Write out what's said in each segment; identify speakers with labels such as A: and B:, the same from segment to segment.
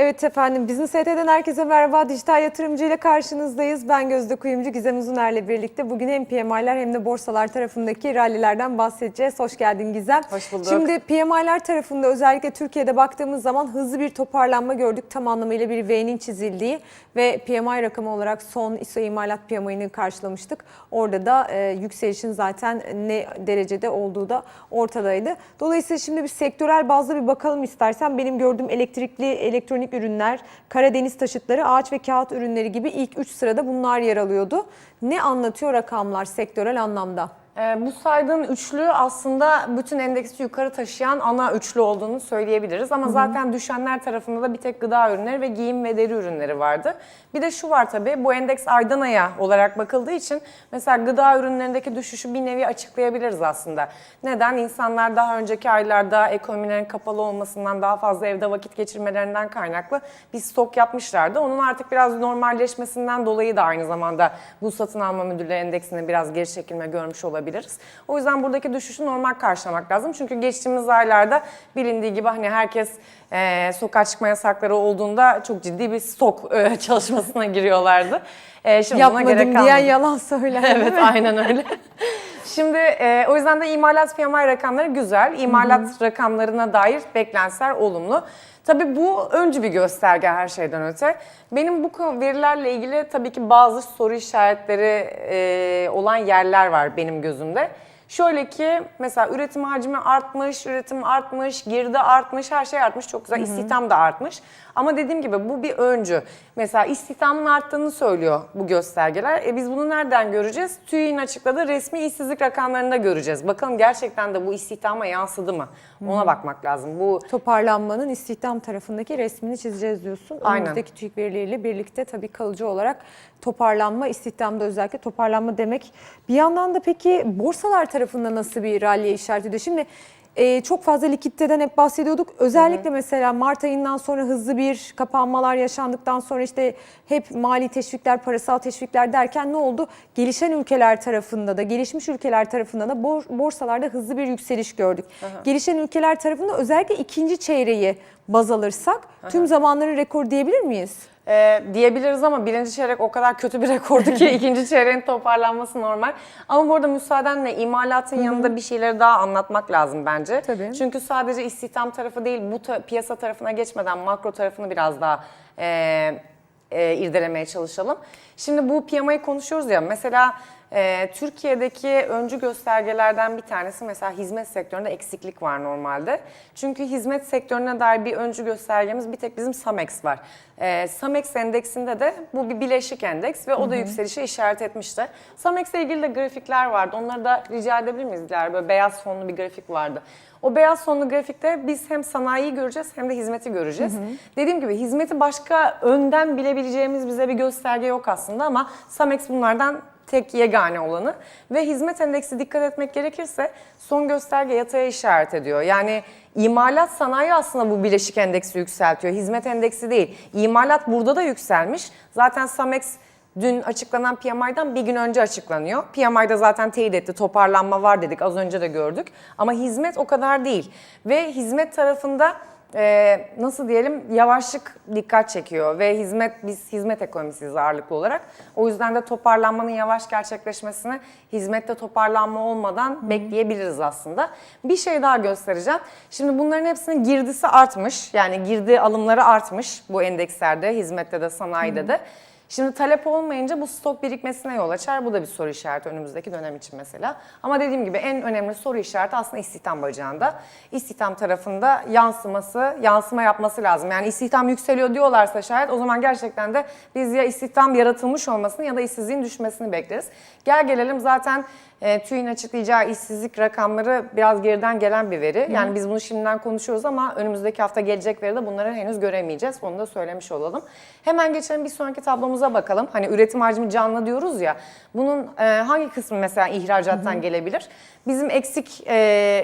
A: Evet efendim, Business ET'den herkese merhaba. Dijital yatırımcı ile karşınızdayız. Ben Gözde Kuyumcu, Gizem Uzuner'le birlikte bugün hem PMI'ler hem de borsalar tarafındaki rallilerden bahsedeceğiz. Hoş geldin Gizem.
B: Hoş bulduk.
A: Şimdi PMI'ler tarafında özellikle Türkiye'de baktığımız zaman hızlı bir toparlanma gördük. Tam anlamıyla bir V'nin çizildiği ve PMI rakamı olarak son ISO imalat PMI'ni karşılamıştık. Orada da e, yükselişin zaten ne derecede olduğu da ortadaydı. Dolayısıyla şimdi bir sektörel bazda bir bakalım istersen. Benim gördüğüm elektrikli, elektronik ürünler, Karadeniz taşıtları, ağaç ve kağıt ürünleri gibi ilk 3 sırada bunlar yer alıyordu. Ne anlatıyor rakamlar sektörel anlamda?
B: Ee, bu saydığın üçlü aslında bütün endeksi yukarı taşıyan ana üçlü olduğunu söyleyebiliriz. Ama zaten düşenler tarafında da bir tek gıda ürünleri ve giyim ve deri ürünleri vardı. Bir de şu var tabii bu endeks aydan aya olarak bakıldığı için mesela gıda ürünlerindeki düşüşü bir nevi açıklayabiliriz aslında. Neden? İnsanlar daha önceki aylarda ekonomilerin kapalı olmasından daha fazla evde vakit geçirmelerinden kaynaklı bir stok yapmışlardı. Onun artık biraz normalleşmesinden dolayı da aynı zamanda bu satın alma müdürlüğü endeksinde biraz geri çekilme görmüş olabiliriz. O yüzden buradaki düşüşü normal karşılamak lazım. Çünkü geçtiğimiz aylarda bilindiği gibi hani herkes e, sokağa çıkma yasakları olduğunda çok ciddi bir stok e, çalışmasına giriyorlardı. E, şimdi buna gerek
A: Yapmadım diyen yalan söyler.
B: Evet aynen öyle. Şimdi e, o yüzden de imalat PMI rakamları güzel. İmalat rakamlarına dair beklentiler olumlu. Tabii bu öncü bir gösterge her şeyden öte. Benim bu verilerle ilgili tabii ki bazı soru işaretleri e, olan yerler var benim gözümde. Şöyle ki mesela üretim hacmi artmış, üretim artmış, girdi artmış, her şey artmış. Çok güzel, istihdam da artmış. Ama dediğim gibi bu bir öncü. Mesela istihdamın arttığını söylüyor bu göstergeler. E biz bunu nereden göreceğiz? TÜİ'nin açıkladığı resmi işsizlik rakamlarında göreceğiz. Bakalım gerçekten de bu istihdama yansıdı mı? Ona bakmak lazım. Bu
A: Toparlanmanın istihdam tarafındaki resmini çizeceğiz diyorsun.
B: Aynen.
A: Önümüzdeki TÜİK verileriyle birlikte tabii kalıcı olarak toparlanma, istihdamda özellikle toparlanma demek. Bir yandan da peki borsalar tarafında nasıl bir ralliye işaret ediyor? Şimdi e, çok fazla likiditeden hep bahsediyorduk. Özellikle mesela Mart ayından sonra hızlı bir kapanmalar yaşandıktan sonra işte hep mali teşvikler, parasal teşvikler derken ne oldu? Gelişen ülkeler tarafında da, gelişmiş ülkeler tarafında da bor- borsalarda hızlı bir yükseliş gördük. Gelişen ülkeler tarafında özellikle ikinci çeyreği baz alırsak tüm zamanların rekoru diyebilir miyiz?
B: E, diyebiliriz ama birinci çeyrek o kadar kötü bir rekordu ki ikinci çeyreğin toparlanması normal. Ama bu arada müsaadenle imalatın yanında bir şeyleri daha anlatmak lazım bence.
A: Tabii.
B: Çünkü sadece istihdam tarafı değil bu ta- piyasa tarafına geçmeden makro tarafını biraz daha e, e, irdelemeye çalışalım. Şimdi bu PMI'yi konuşuyoruz ya mesela e, Türkiye'deki öncü göstergelerden bir tanesi mesela hizmet sektöründe eksiklik var normalde. Çünkü hizmet sektörüne dair bir öncü göstergemiz bir tek bizim Samex var. E, Samex endeksinde de bu bir bileşik endeks ve o da yükselişe işaret etmişti. Samex'le ilgili de grafikler vardı. Onları da rica edebilir miyiz? Böyle beyaz fonlu bir grafik vardı. O beyaz fonlu grafikte biz hem sanayiyi göreceğiz hem de hizmeti göreceğiz. Dediğim gibi hizmeti başka önden bilebileceğimiz bize bir gösterge yok aslında ama Samex bunlardan tek yegane olanı ve hizmet endeksi dikkat etmek gerekirse son gösterge yataya işaret ediyor. Yani imalat sanayi aslında bu bileşik endeksi yükseltiyor. Hizmet endeksi değil. İmalat burada da yükselmiş. Zaten Samex Dün açıklanan PMI'den bir gün önce açıklanıyor. PMI'da zaten teyit etti, toparlanma var dedik, az önce de gördük. Ama hizmet o kadar değil. Ve hizmet tarafında e, nasıl diyelim yavaşlık dikkat çekiyor ve hizmet biz hizmet ekonomisiyiz ağırlıklı olarak. O yüzden de toparlanmanın yavaş gerçekleşmesini hizmette toparlanma olmadan bekleyebiliriz aslında. Bir şey daha göstereceğim. Şimdi bunların hepsinin girdisi artmış. Yani girdi alımları artmış bu endekslerde, hizmette de sanayide de. Şimdi talep olmayınca bu stok birikmesine yol açar. Bu da bir soru işareti önümüzdeki dönem için mesela. Ama dediğim gibi en önemli soru işareti aslında istihdam bacağında. İstihdam tarafında yansıması, yansıma yapması lazım. Yani istihdam yükseliyor diyorlarsa şayet o zaman gerçekten de biz ya istihdam yaratılmış olmasını ya da işsizliğin düşmesini bekleriz. Gel gelelim zaten e, TÜİ'nin açıklayacağı işsizlik rakamları biraz geriden gelen bir veri. Yani biz bunu şimdiden konuşuyoruz ama önümüzdeki hafta gelecek veride bunları henüz göremeyeceğiz. Onu da söylemiş olalım. Hemen geçelim bir sonraki tablomuza bakalım. Hani üretim hacmi canlı diyoruz ya. Bunun e, hangi kısmı mesela ihracattan gelebilir? Bizim eksik e,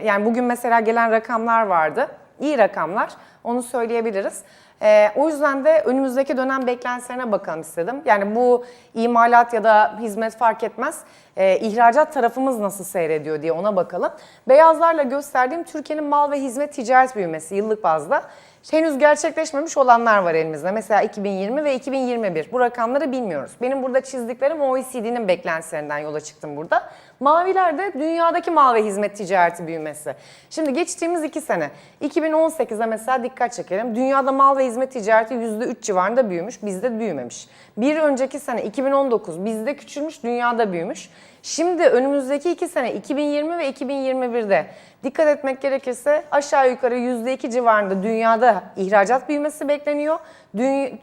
B: yani bugün mesela gelen rakamlar vardı. İyi rakamlar. Onu söyleyebiliriz. Ee, o yüzden de önümüzdeki dönem beklentilerine bakalım istedim. Yani bu imalat ya da hizmet fark etmez. e, ihracat tarafımız nasıl seyrediyor diye ona bakalım. Beyazlarla gösterdiğim Türkiye'nin mal ve hizmet ticaret büyümesi yıllık bazda. Henüz gerçekleşmemiş olanlar var elimizde. Mesela 2020 ve 2021. Bu rakamları bilmiyoruz. Benim burada çizdiklerim OECD'nin beklentilerinden yola çıktım burada. Maviler de dünyadaki mal ve hizmet ticareti büyümesi. Şimdi geçtiğimiz iki sene 2018'de mesela dikkat çekelim. Dünyada mal ve hizmet ticareti %3 civarında büyümüş. Bizde büyümemiş. Bir önceki sene 2019 bizde küçülmüş, dünyada büyümüş. Şimdi önümüzdeki iki sene 2020 ve 2021'de dikkat etmek gerekirse aşağı yukarı %2 civarında dünyada ihracat büyümesi bekleniyor.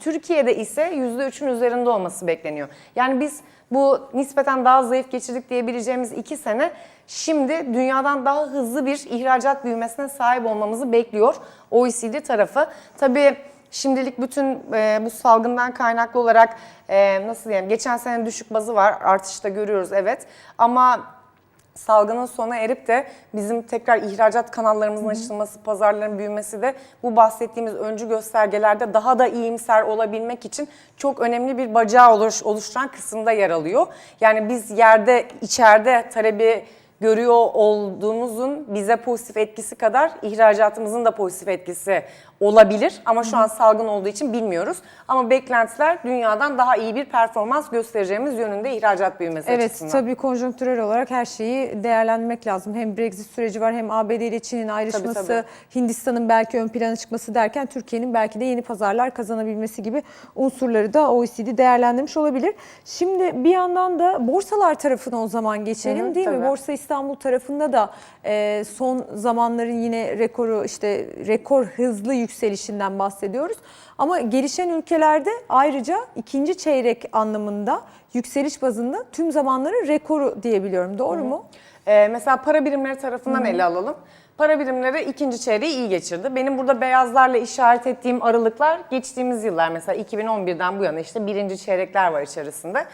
B: Türkiye'de ise %3'ün üzerinde olması bekleniyor. Yani biz bu nispeten daha zayıf geçirdik diyebileceğimiz iki sene şimdi dünyadan daha hızlı bir ihracat büyümesine sahip olmamızı bekliyor OECD tarafı. Tabii Şimdilik bütün e, bu salgından kaynaklı olarak e, nasıl diyeyim geçen sene düşük bazı var artışta görüyoruz evet ama salgının sona erip de bizim tekrar ihracat kanallarımızın açılması, pazarların büyümesi de bu bahsettiğimiz öncü göstergelerde daha da iyimser olabilmek için çok önemli bir bacağı oluş, oluşturan kısımda yer alıyor. Yani biz yerde, içeride talebi görüyor olduğumuzun bize pozitif etkisi kadar ihracatımızın da pozitif etkisi olabilir. Ama şu an salgın olduğu için bilmiyoruz. Ama beklentiler dünyadan daha iyi bir performans göstereceğimiz yönünde ihracat büyümesi
A: Evet
B: açısından.
A: tabii konjonktürel olarak her şeyi değerlendirmek lazım. Hem Brexit süreci var hem ABD ile Çin'in ayrışması. Hindistan'ın belki ön plana çıkması derken Türkiye'nin belki de yeni pazarlar kazanabilmesi gibi unsurları da OECD değerlendirmiş olabilir. Şimdi bir yandan da borsalar tarafına o zaman geçelim
B: Hı hı,
A: değil mi?
B: tabii.
A: Borsa İstanbul tarafında da e, son zamanların yine rekoru işte rekor hızlı yükselişinden bahsediyoruz. Ama gelişen ülkelerde ayrıca ikinci çeyrek anlamında yükseliş bazında tüm zamanların rekoru diyebiliyorum. Doğru mu?
B: Ee, mesela para birimleri tarafından ele alalım. Para birimleri ikinci çeyreği iyi geçirdi. Benim burada beyazlarla işaret ettiğim aralıklar geçtiğimiz yıllar mesela 2011'den bu yana işte birinci çeyrekler var içerisinde.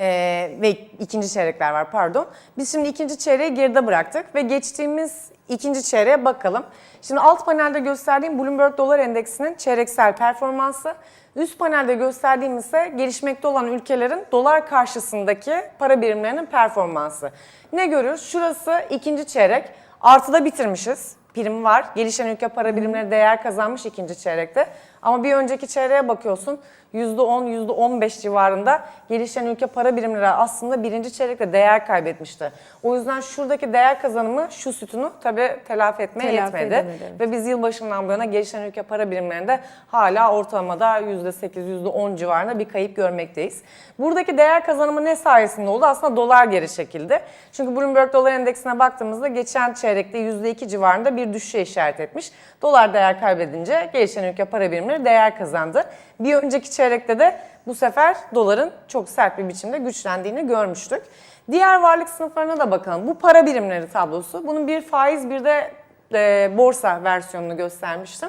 B: Ee, ve ikinci çeyrekler var pardon. Biz şimdi ikinci çeyreği geride bıraktık ve geçtiğimiz ikinci çeyreğe bakalım. Şimdi alt panelde gösterdiğim Bloomberg Dolar Endeksinin çeyreksel performansı. Üst panelde gösterdiğim ise gelişmekte olan ülkelerin dolar karşısındaki para birimlerinin performansı. Ne görüyoruz? Şurası ikinci çeyrek. Artıda bitirmişiz. Prim var. Gelişen ülke para birimleri değer kazanmış ikinci çeyrekte. Ama bir önceki çeyreğe bakıyorsun %10, %15 civarında gelişen ülke para birimleri aslında birinci çeyrekte değer kaybetmişti. O yüzden şuradaki değer kazanımı şu sütunu tabii telafi etmeye
A: Telafi
B: yetmedi.
A: edemedi.
B: Ve biz yılbaşından bu yana gelişen ülke para birimlerinde hala ortalamada %8, %10 civarında bir kayıp görmekteyiz. Buradaki değer kazanımı ne sayesinde oldu? Aslında dolar geri çekildi. Çünkü Bloomberg Dolar Endeksine baktığımızda geçen çeyrekte %2 civarında bir düşüşe işaret etmiş. Dolar değer kaybedince gelişen ülke para birimleri değer kazandı. Bir önceki çeyrekte de bu sefer doların çok sert bir biçimde güçlendiğini görmüştük. Diğer varlık sınıflarına da bakalım. Bu para birimleri tablosu. Bunun bir faiz bir de e, borsa versiyonunu göstermiştim.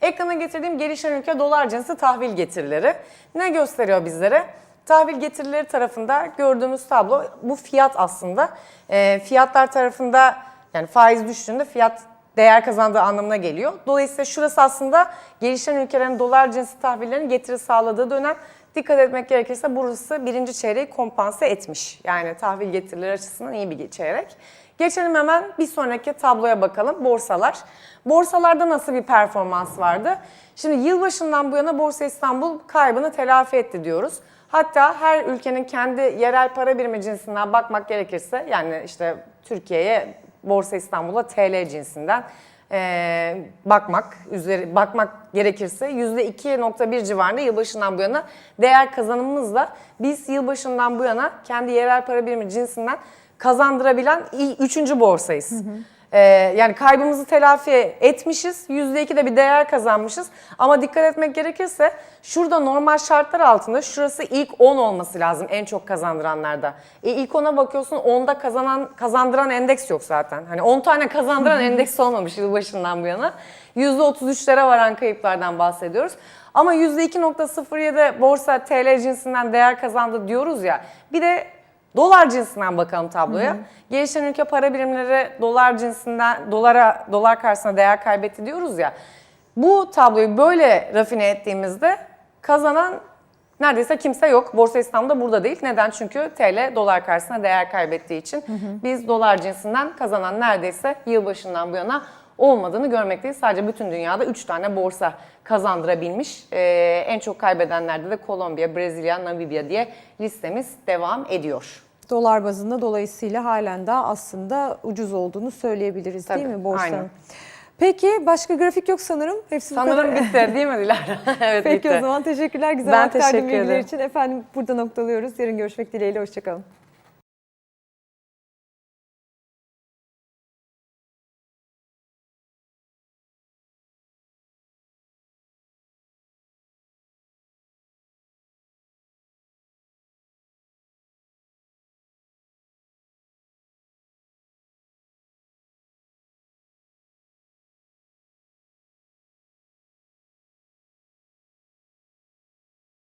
B: Ekrana getirdiğim gelişen ülke dolar cinsi tahvil getirileri. Ne gösteriyor bizlere? Tahvil getirileri tarafında gördüğümüz tablo bu fiyat aslında. E, fiyatlar tarafında yani faiz düştüğünde fiyat değer kazandığı anlamına geliyor. Dolayısıyla şurası aslında gelişen ülkelerin dolar cinsi tahvillerinin getiri sağladığı dönem. Dikkat etmek gerekirse burası birinci çeyreği kompanse etmiş. Yani tahvil getirileri açısından iyi bir çeyrek. Geçelim hemen bir sonraki tabloya bakalım. Borsalar. Borsalarda nasıl bir performans vardı? Şimdi yılbaşından bu yana Borsa İstanbul kaybını telafi etti diyoruz. Hatta her ülkenin kendi yerel para birimi cinsinden bakmak gerekirse yani işte Türkiye'ye Borsa İstanbul'a TL cinsinden eee, bakmak üzeri bakmak gerekirse %2.1 civarında yılbaşından bu yana değer kazanımımızla biz yılbaşından bu yana kendi yerel para birimi cinsinden kazandırabilen iyi- üçüncü borsayız. Ee, yani kaybımızı telafi etmişiz. %2 de bir değer kazanmışız. Ama dikkat etmek gerekirse şurada normal şartlar altında şurası ilk 10 olması lazım en çok kazandıranlarda. E ilk 10'a bakıyorsun 10'da kazanan kazandıran endeks yok zaten. Hani 10 tane kazandıran endeks olmamış yılbaşından bu yana. %33'lere varan kayıplardan bahsediyoruz. Ama %2.07 borsa TL cinsinden değer kazandı diyoruz ya. Bir de Dolar cinsinden bakalım tabloya. Gelişen ülke para birimleri dolar cinsinden dolara dolar karşısında değer kaybetti diyoruz ya. Bu tabloyu böyle rafine ettiğimizde kazanan Neredeyse kimse yok. Borsa İstanbul'da burada değil. Neden? Çünkü TL dolar karşısında değer kaybettiği için biz dolar cinsinden kazanan neredeyse yılbaşından bu yana olmadığını görmekteyiz. Sadece bütün dünyada 3 tane borsa kazandırabilmiş. Ee, en çok kaybedenlerde de Kolombiya, Brezilya, Namibya diye listemiz devam ediyor.
A: Dolar bazında dolayısıyla halen daha aslında ucuz olduğunu söyleyebiliriz değil
B: Tabii,
A: mi borsanın?
B: aynen.
A: Peki başka grafik yok sanırım. Hepsi
B: Sanırım bitti değil mi Dilara? evet
A: Peki
B: bitti.
A: o zaman teşekkürler güzel
B: Ben
A: aktardığın
B: teşekkür
A: bilgiler için. Efendim burada noktalıyoruz. Yarın görüşmek dileğiyle. Hoşçakalın.